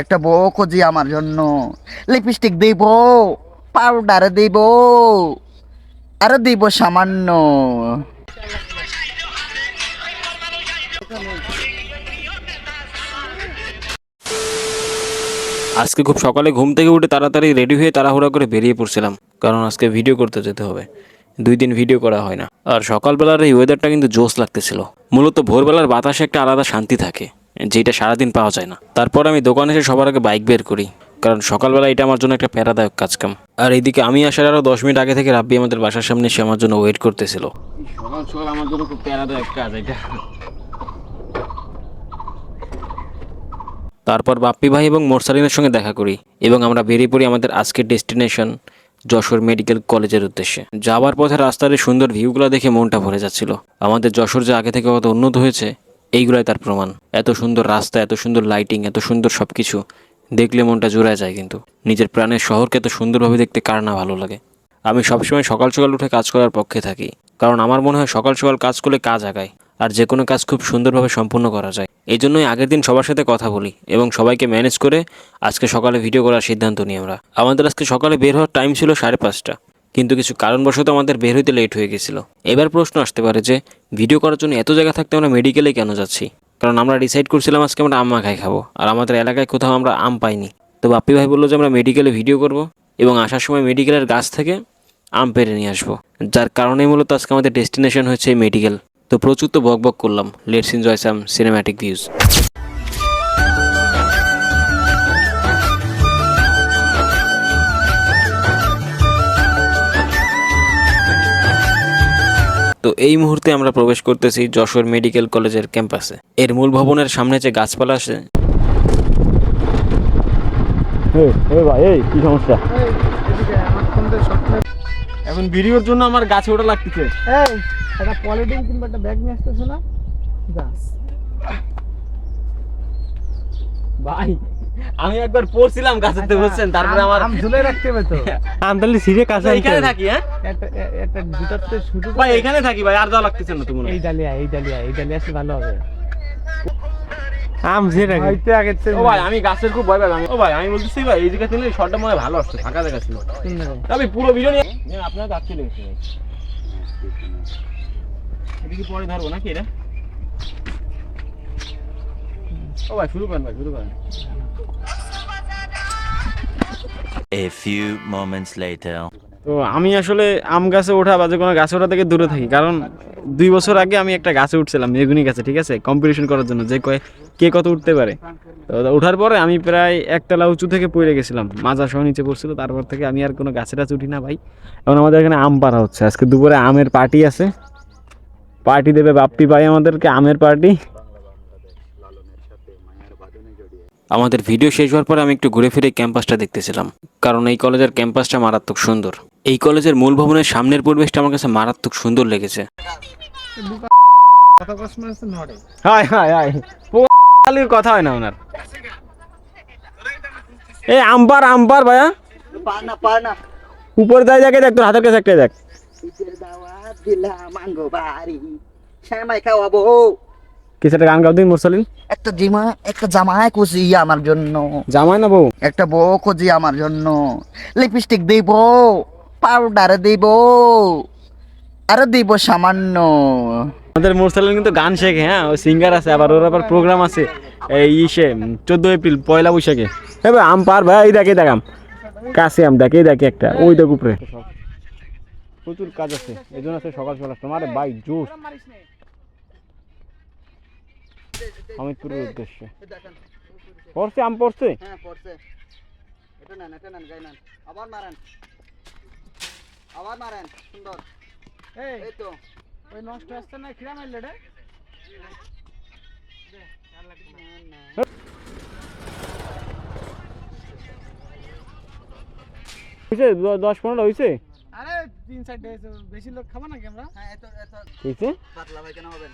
একটা বউ খুঁজি আমার জন্য। লিপস্টিক দিব পাউডার দিব, আরও দিব সামান্য। আজকে খুব সকালে ঘুম থেকে উঠে তাড়াতাড়ি রেডি হয়ে তাড়াহুড়া করে বেরিয়ে পড়ছিলাম, কারণ আজকে ভিডিও করতে যেতে হবে। দুই দিন ভিডিও করা হয় না। আর সকালবেলার এই ওয়েদারটা কিন্তু জোস লাগতেছিল। মূলত ভোরবেলার বাতাসে একটা আলাদা শান্তি থাকে। যেটা সারাদিন পাওয়া যায় না। তারপর আমি দোকানে এসে সবার আগে বাইক বের করি কারণ সকালবেলা এটা আমার জন্য একটা প্যারাদায়ক কাজকাম আর এইদিকে আমি আসার আরও দশ মিনিট আগে থেকে রাব্বি আমাদের বাসার সামনে এসে আমার জন্য ওয়েট করতেছিল। সকাল সকাল আমার জন্য খুব প্যারাদায়ক কাজ এটা। তারপর বাপ্পি ভাই এবং মোরসালিনের সঙ্গে দেখা করি এবং আমরা বেরিয়ে পড়ি আমাদের আজকের ডেস্টিনেশন যশোর মেডিকেল কলেজের উদ্দেশ্যে। যাওয়ার পথে রাস্তার সুন্দর ভিউগুলো দেখে মনটা ভরে যাচ্ছিল। আমাদের যশোর যে আগে থেকে কত উন্নত হয়েছে এইগুলাই তার প্রমাণ। এত সুন্দর রাস্তা, এত সুন্দর লাইটিং এত সুন্দর সব কিছু দেখলে মনটা জোড়ায় যায় কিন্তু। নিজের প্রাণের শহরকে এত সুন্দরভাবে দেখতে কার না ভালো লাগে? আমি সবসময় সকাল সকাল উঠে কাজ করার পক্ষে থাকি। কারণ আমার মনে হয় সকাল সকাল কাজ করলে কাজ আগায়, আর যে কোনো কাজ খুব সুন্দরভাবে সম্পূর্ণ করা যায়। এই জন্যই আগের দিন সবার সাথে কথা বলি এবং সবাইকে ম্যানেজ করে আজকে সকালে ভিডিও করার সিদ্ধান্ত নিই আমরা। আমাদের আজকে সকালে বের হওয়ার টাইম ছিল সাড়ে পাঁচটা। কিন্তু কিছু কারণবশত আমাদের বের হইতে লেট হয়ে গেছিল। এবার প্রশ্ন আসতে পারে যে ভিডিও করার জন্য এত জায়গা থাকতে আমরা মেডিকেলে কেন যাচ্ছি? কারণ আমরা ডিসাইড করছিলাম আজকে আমরা আম মাখাই খাব, আর আমাদের এলাকায় কোথাও আমরা আম পাইনি। তো বাপ্পি ভাই বলল যে, আমরা মেডিকেলে ভিডিও করব, এবং আসার সময় মেডিকেলের গাছ থেকে আম পেরে নিয়ে আসব। যার কারণেই মূলত আজকে আমাদের ডেস্টিনেশন হচ্ছে মেডিকেল তো প্রচুর তো বক বক করলাম। Let's enjoy some cinematic views তো এই মুহূর্তে আমরা প্রবেশ করতেছি যশোর মেডিকেল কলেজের ক্যাম্পাসে। এর মূল ভবনের সামনে যে গাছপালা আছে ভাই এই কি সমস্যা? এখন ভিডিওর জন্য আমার গাছে ওটা লাগতেছে। এই একটা পলিটিন কিংবা একটা ব্যাগ নিয়ে আসতেছে না? গাছ ভাই আমি একবার পড়ছিলাম গাছেতে বুঝছেন? তারপরে আমার আম ঝুলে রাখতে হবে তো। আম তাহলে সিরে কাছে এখানে থাকি হ্যাঁ? একটা এ- একটা দুটাতে শুরু ভাই এখানে থাকি ভাই আর যাওয়া লাগতেছে না তুমি এই ডালিয়া এই ডালিয়া এই ডালিয়া আসলে ভালো হবে। আম হয়তো আগে ও ভাই আমি গাছের খুব ভয় পাই আমি ও ভাই আমি বলতেছি ভাই এই জায়গা থেকে শর্টটা মনে হয় ভালো আসছে ফাঁকা জায়গা ছিল। আমি পুরো ভিডিও নিয়ে আপনার গাছ চলে গেছে। ভাই এটা কি পরে ধরবো নাকি এটা? ও ভাই শুরু করেন ভাই শুরু করেন। A few moments later. তো আমি আসলে আম গাছে ওঠা বা যে কোনো গাছে ওঠা থেকে দূরে থাকি। কারণ দুই বছর আগে আমি একটা গাছে উঠছিলাম মেগুনি গাছে ঠিক আছে? কম্পিটিশন করার জন্য যে কয় কে কত উঠতে পারে। তো ওঠার পরে আমি প্রায় একতলা উঁচু থেকে পড়ে গেছিলাম। মাজা সহ নিচে পড়ছিল তারপর থেকে আমি আর কোনো গাছে টাছে উঠি না ভাই। এখন আমাদের এখানে আম পাড়া হচ্ছে। আজকে দুপুরে আমের পার্টি আছে। পার্টি দেবে বাপ্পি ভাই আমাদেরকে আমের পার্টি। আমাদের ভিডিও শেষ হওয়ার পরে আমি একটু ঘুরে ফিরে ক্যাম্পাসটা দেখতেছিলাম। কারণ এই কলেজের ক্যাম্পাসটা মারাত্মক সুন্দর। এই কলেজের মূল ভবনের সামনের পরিবেশটা আমার কাছে মারাত্মক সুন্দর লেগেছে। হায় হায় হায়। কথা হয় না ওনার। এই আম্পার আম্পার ভাইয়া। উপরে যাই দেখে দেখ তোর হাতের কাছে একটা দেখ। দিলাম আঙ্গো বাড়ি শ্যামাই খাওয়াবো। কিছু একটা গান গাও দিন মুরসালিন? একটা জিমা একটা জামাই খুঁজি আমার জন্য। জামাই না বউ? একটা বউ খুঁজি আমার জন্য। লিপস্টিক দিব পাউডার দিব আরও দিব সামান্য। আমাদের মুরসালিন কিন্তু গান শেখে হ্যাঁ? ওই সিঙ্গার আছে আবার ওর আবার প্রোগ্রাম আছে এই ইসে চোদ্দ এপ্রিল পয়লা বৈশাখে। এবার আম পার ভাই এই দেখে দেখাম কাছে আম। দেখে দেখে একটা। ওই দেখ উপরে। প্রচুর কাজ আছে এই জন্য আছে সকাল সকাল তোমার ভাই জোর অমিতপুরের উদ্দেশ্যে। পড়ছে আম পড়ছে? হ্যাঁ পড়ছে। এটা নেন এটা নেন গাই নেন। আবার মারেন। আবার মারেন সুন্দর। এই এই তো। ওই নষ্ট আসছে না খিরা মারলে রে। হয়েছে দশ পনেরো হয়েছে আরে তিন চারটে বেশি লোক খাব নাকি আমরা? হ্যাঁ এত এত। হয়েছে পাতলা ভাই কেন হবেন?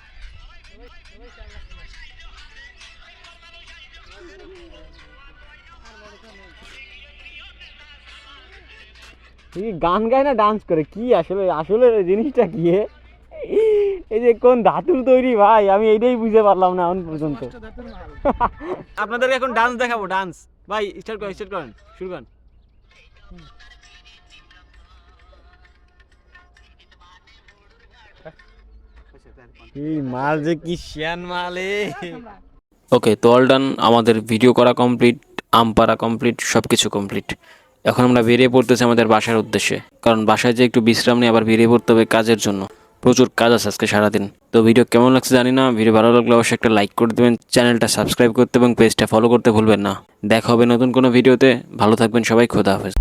গান গায় না ডান্স করে, কি আসলে আসলে জিনিসটা কি এই যে কোন ধাতুর তৈরি ভাই, আমি এইটাই বুঝতে পারলাম না এখন পর্যন্ত। আপনাদেরকে এখন ডান্স দেখাবো ডান্স ভাই স্টার্ট করেন স্টার্ট করেন, শুরু করেন। মাল যে কি শিয়ান মাল ওকে তো অল ডান আমাদের ভিডিও করা কমপ্লিট আম পাড়া কমপ্লিট সব কিছু কমপ্লিট এখন আমরা বেরিয়ে পড়তেছি আমাদের বাসার উদ্দেশ্যে। কারণ বাসায় যে একটু বিশ্রাম নিয়ে আবার বেরিয়ে পড়তে হবে কাজের জন্য। প্রচুর কাজ আছে আজকে সারাদিন। তো ভিডিও কেমন লাগছে জানি না ভিডিও ভালো লাগলে অবশ্যই একটা লাইক করে দেবেন। চ্যানেলটা সাবস্ক্রাইব করতে এবং পেজটা ফলো করতে ভুলবেন না। দেখা হবে নতুন কোনো ভিডিওতে ভালো থাকবেন সবাই খোদা হাফেজ।